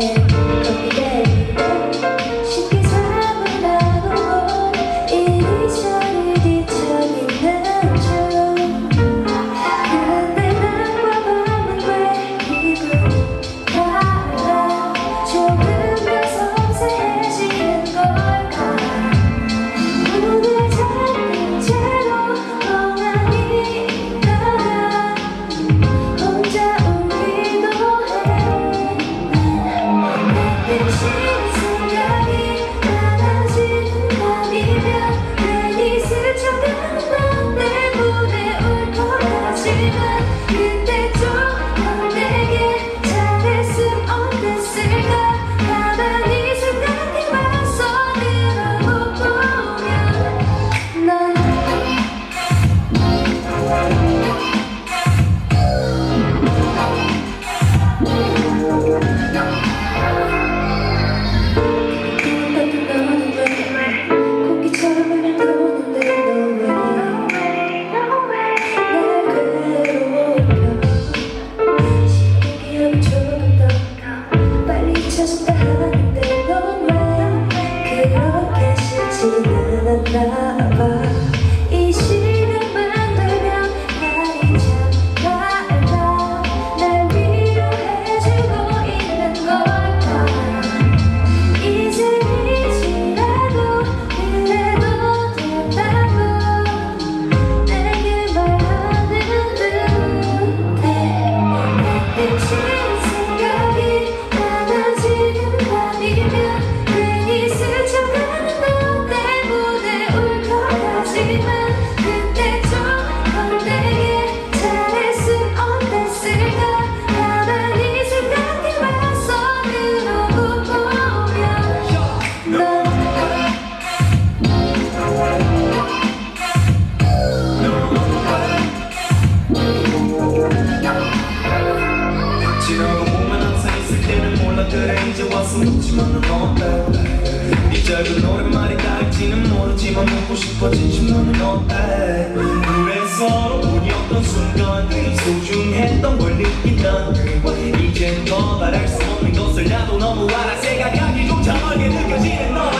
home. dreamer that 너 보면 항상 있을때는 몰라 그래 이제 와서 묻지만은 어때? 이 짧은 노랫말이 닿을지는 모르지만 묻고 싶어 진심 너는 어때? 그래서 우리였던 순간들 그 소중했던 걸 느낀다 그 이젠 더 말할 수 없는 것을 나도 너무 알아. 생각하기조차 멀게 느껴지는 너.